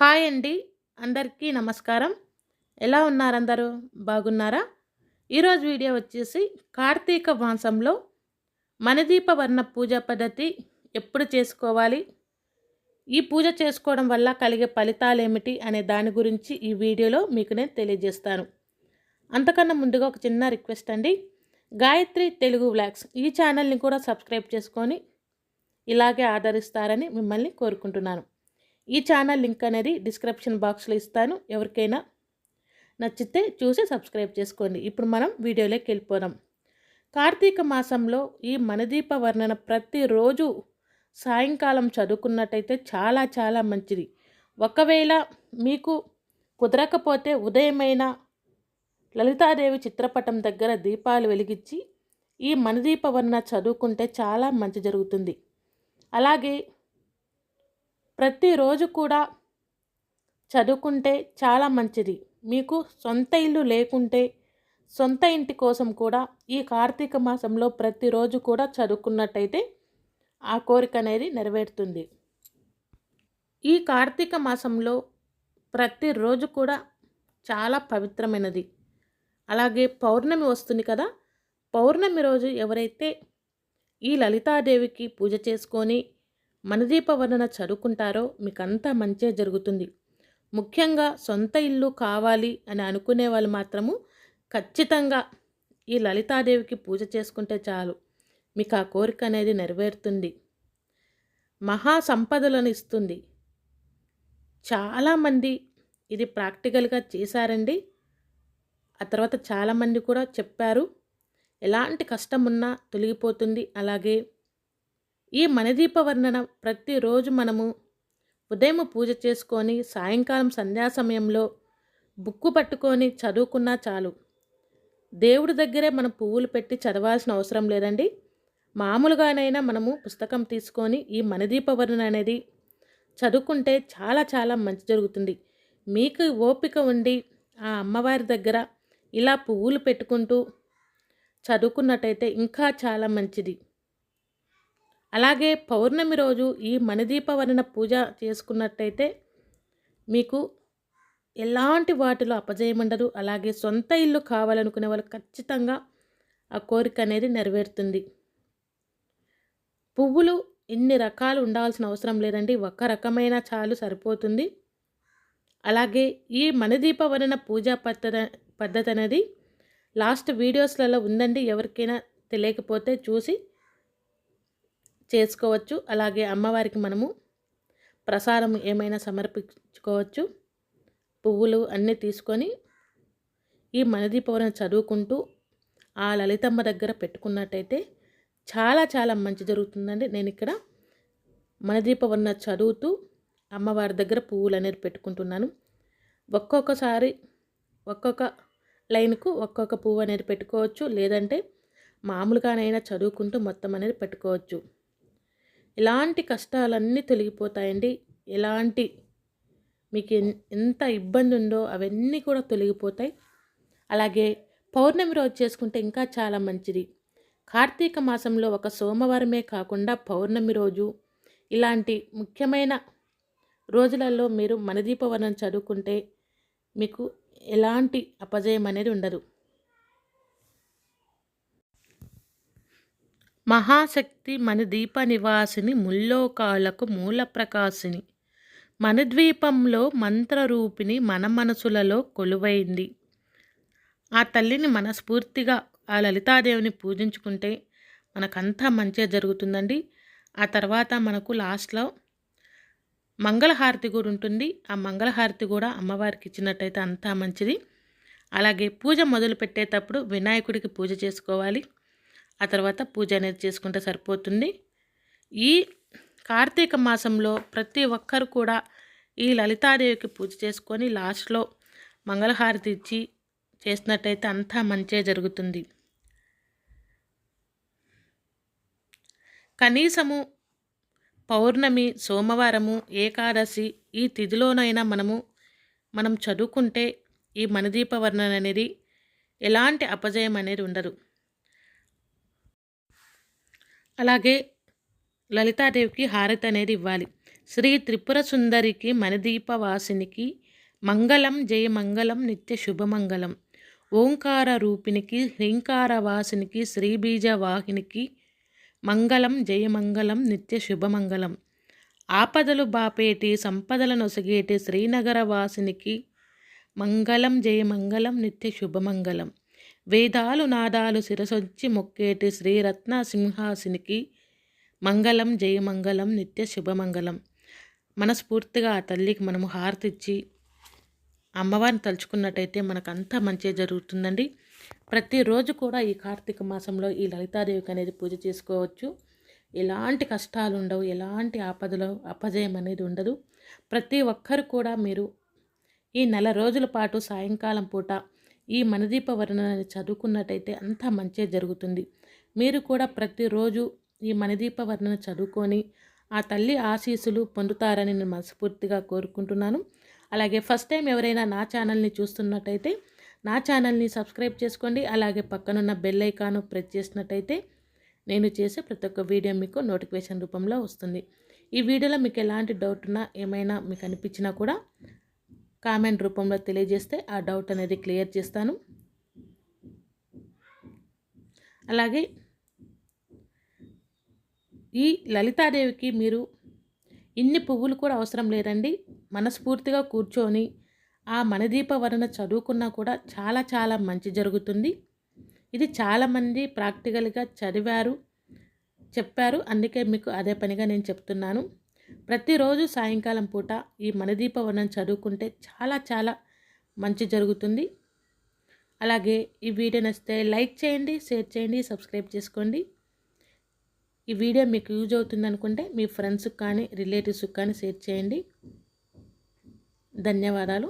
Hi అండి. అందరికీ నమస్కారం. ఎలా ఉన్నారందరూ? బాగున్నారా? ఈరోజు వీడియో వచ్చేసి కార్తీక మాసంలో మనదీప వర్ణ పూజ పద్ధతి ఎప్పుడు చేసుకోవాలి? ఈ పూజ చేసుకోవడం వల్ల కలిగే ఫలితాలు ఏమిటి అనే దాని గురించి ఈ వీడియోలో మీకు నేను తెలియజేస్తాను. అంతకన్నా ముందుగా ఒక చిన్న రిక్వెస్ట్ అండి. గాయత్రి తెలుగు వ్లాగ్స్ ఈ ఛానల్ని కూడా సబ్స్క్రైబ్ చేసుకొని ఇలాగే ఆదరిస్తారని మిమ్మల్ని కోరుకుంటున్నాను. ఈ ఛానల్ లింక్ అనేది డిస్క్రిప్షన్ బాక్స్లో ఇస్తాను. ఎవరికైనా నచ్చితే చూసి సబ్స్క్రైబ్ చేసుకోండి. ఇప్పుడు మనం వీడియోలోకి వెళ్ళిపోదాం. కార్తీక మాసంలో ఈ మనదీప వర్ణన ప్రతిరోజు సాయంకాలం చదువుకున్నట్టయితే చాలా చాలా మంచిది. ఒకవేళ మీకు కుదరకపోతే ఉదయమైన లలితాదేవి చిత్రపటం దగ్గర దీపాలు వెలిగించి ఈ మణదీప వర్ణ చదువుకుంటే చాలా మంచి జరుగుతుంది. అలాగే ప్రతిరోజు కూడా చదువుకుంటే చాలా మంచిది. మీకు సొంత ఇల్లు లేకుంటే సొంత ఇంటి కోసం కూడా ఈ కార్తీక మాసంలో ప్రతిరోజు కూడా చదువుకున్నట్టయితే ఆ కోరిక అనేది నెరవేరుతుంది. ఈ కార్తీక మాసంలో ప్రతిరోజు కూడా చాలా పవిత్రమైనది. అలాగే పౌర్ణమి వస్తుంది కదా పౌర్ణమి రోజు ఎవరైతే ఈ లలితాదేవికి పూజ చేసుకొని మనదీప వర్ణన చదువుకుంటారో మీకంతా మంచే జరుగుతుంది. ముఖ్యంగా సొంత ఇల్లు కావాలి అని అనుకునే వాళ్ళు మాత్రము ఖచ్చితంగా ఈ లలితాదేవికి పూజ చేసుకుంటే చాలు. మీకు ఆ కోరిక అనేది నెరవేరుతుంది. మహా సంపదలను ఇస్తుంది. చాలామంది ఇది ప్రాక్టికల్గా చేశారండి. ఆ తర్వాత చాలామంది కూడా చెప్పారు. ఎలాంటి కష్టం ఉన్నా తొలగిపోతుంది. అలాగే ఈ మణిదీప వర్ణన ప్రతిరోజు మనము ఉదయం పూజ చేసుకొని సాయంకాలం సంధ్యా సమయంలో బుక్కు పట్టుకొని చదువుకున్నా చాలు. దేవుడి దగ్గరే మనం పువ్వులు పెట్టి చదవాల్సిన అవసరం లేదండి. మామూలుగానైనా మనము పుస్తకం తీసుకొని ఈ మణిదీప వర్ణన అనేది చదువుకుంటే చాలా చాలా మంచి జరుగుతుంది. మీకు ఓపిక ఉండి ఆ అమ్మవారి దగ్గర ఇలా పువ్వులు పెట్టుకుంటూ చదువుకున్నట్టయితే ఇంకా చాలా మంచిది. అలాగే పౌర్ణమి రోజు ఈ మణిదీపవర్ణ పూజ చేసుకున్నట్టయితే మీకు ఎలాంటి వాటిలో అపజయమండదు. అలాగే సొంత ఇల్లు కావాలనుకునే వాళ్ళు ఖచ్చితంగా ఆ కోరిక అనేది నెరవేరుతుంది. పువ్వులు ఇన్ని రకాలు ఉండాల్సిన అవసరం లేదండి. ఒక రకమైన చాలు సరిపోతుంది. అలాగే ఈ మణిదీపవర్ణ పూజా పద్ధతి పద్ధతి అనేది లాస్ట్ వీడియోస్లలో ఉందండి. ఎవరికైనా తెలియకపోతే చూసి చేసుకోవచ్చు. అలాగే అమ్మవారికి మనము ప్రసాదం ఏమైనా సమర్పించుకోవచ్చు. పువ్వులు అన్నీ తీసుకొని ఈ మనదీపవరం చదువుకుంటూ ఆ లలితమ్మ దగ్గర పెట్టుకున్నట్టయితే చాలా చాలా మంచి జరుగుతుందండి. నేను ఇక్కడ మనదీపవరణ చదువుతూ అమ్మవారి దగ్గర పువ్వులు అనేది పెట్టుకుంటున్నాను. ఒక్కొక్కసారి ఒక్కొక్క లైన్కు ఒక్కొక్క పువ్వు అనేది పెట్టుకోవచ్చు. లేదంటే మామూలుగానైనా చదువుకుంటూ మొత్తం అనేది పెట్టుకోవచ్చు. ఇలాంటి కష్టాలన్నీ తొలగిపోతాయండి. ఎలాంటి మీకు ఎంత ఇబ్బంది ఉందో అవన్నీ కూడా తొలగిపోతాయి. అలాగే పౌర్ణమి రోజు చేసుకుంటే ఇంకా చాలా మంచిది. కార్తీక మాసంలో ఒక సోమవారమే కాకుండా పౌర్ణమి రోజు ఇలాంటి ముఖ్యమైన రోజులలో మీరు మనదీపవనం చదువుకుంటే మీకు ఎలాంటి అపజయం అనేది ఉండదు. మహాశక్తి మన దీప నివాసిని ముల్లోకాలకు మూల ప్రకాశిని మన ద్వీపంలో మంత్రరూపిణి మన మనసులలో కొలువైంది. ఆ తల్లిని మనస్ఫూర్తిగా ఆ లలితాదేవిని పూజించుకుంటే మనకంతా మంచిగా జరుగుతుందండి. ఆ తర్వాత మనకు లాస్ట్లో మంగళహారతి కూడా ఉంటుంది. ఆ మంగళహారతి కూడా అమ్మవారికి ఇచ్చినట్టయితే అంతా మంచిది. అలాగే పూజ మొదలు పెట్టేటప్పుడు వినాయకుడికి పూజ చేసుకోవాలి. ఆ తర్వాత పూజ అనేది చేసుకుంటే సరిపోతుంది. ఈ కార్తీక మాసంలో ప్రతి ఒక్కరు కూడా ఈ లలితాదేవికి పూజ చేసుకొని లాస్ట్లో మంగళహారతి ఇచ్చి చేసినట్టయితే అంతా మంచిగా జరుగుతుంది. కనీసము పౌర్ణమి సోమవారము ఏకాదశి ఈ తిథిలోనైనా మనము మనం చదువుకుంటే ఈ మనదీప వర్ణన అనేది ఎలాంటి అపజయం అనేది ఉండదు. అలాగే లలితాదేవికి హారతి అనేది ఇవ్వాలి. శ్రీ త్రిపుర సుందరికి మణిదీపవాసినికి మంగళం జయ మంగళం నిత్య శుభమంగళం ఓంకార రూపినికి హ్రీంకార వాసినికి శ్రీబీజ వాహినికి మంగళం జయమంగళం నిత్య శుభమంగళం ఆపదలు బాపేటి సంపదల నొసగేటి శ్రీనగర వాసినికి మంగళం జయమంగళం నిత్య శుభమంగళం వేదాలు నాదాలు శిరసొచ్చి మొక్కేటి శ్రీరత్న సింహాసినికి మంగళం జయమంగళం నిత్య శుభమంగళం. మనస్ఫూర్తిగా ఆ తల్లికి మనము హారతిచ్చి అమ్మవారిని తలుచుకున్నట్టయితే మనకు మంచి జరుగుతుందండి. ప్రతిరోజు కూడా ఈ కార్తీక మాసంలో ఈ లలితాదేవికి అనేది పూజ చేసుకోవచ్చు. ఎలాంటి కష్టాలు ఉండవు ఎలాంటి ఆపదలు అపజయం అనేది ఉండదు. ప్రతి ఒక్కరు కూడా మీరు ఈ నెల రోజుల పాటు సాయంకాలం పూట ఈ మనదీప వర్ణనని చదువుకున్నట్టయితే అంతా మంచే జరుగుతుంది. మీరు కూడా ప్రతిరోజు ఈ మనదీప వర్ణన చదువుకొని ఆ తల్లి ఆశీస్సులు పొందుతారని నేను మనస్ఫూర్తిగా కోరుకుంటున్నాను. అలాగే ఫస్ట్ టైం ఎవరైనా నా ఛానల్ని చూస్తున్నట్టయితే నా ఛానల్ని సబ్స్క్రైబ్ చేసుకోండి. అలాగే పక్కనున్న బెల్ ఐకాను ప్రెస్ చేసినట్టయితే నేను చేసే ప్రతి ఒక్క వీడియో మీకు నోటిఫికేషన్ రూపంలో వస్తుంది. ఈ వీడియోలో మీకు ఎలాంటి డౌట్ ఉన్నా ఏమైనా మీకు అనిపించినా కూడా కామెంట్ రూపంలో తెలియజేస్తే ఆ డౌట్ అనేది క్లియర్ చేస్తాను. అలాగే ఈ లలితాదేవికి మీరు ఇన్ని పువ్వులు కూడా అవసరం లేదండి. మనస్ఫూర్తిగా కూర్చొని ఆ మనదీప వలన చదువుకున్నా కూడా చాలా చాలా మంచి జరుగుతుంది. ఇది చాలామంది ప్రాక్టికల్గా చదివారు చెప్పారు. అందుకే మీకు అదే పనిగా నేను చెప్తున్నాను. ప్రతిరోజు సాయంకాలం పూట ఈ మనదీప వర్ణం చదువుకుంటే చాలా చాలా మంచి జరుగుతుంది. అలాగే ఈ వీడియో నచ్చితే లైక్ చేయండి షేర్ చేయండి సబ్స్క్రైబ్ చేసుకోండి. ఈ వీడియో మీకు యూజ్ అవుతుంది అనుకుంటే మీ ఫ్రెండ్స్కి కానీ రిలేటివ్స్కి కానీ షేర్ చేయండి. ధన్యవాదాలు.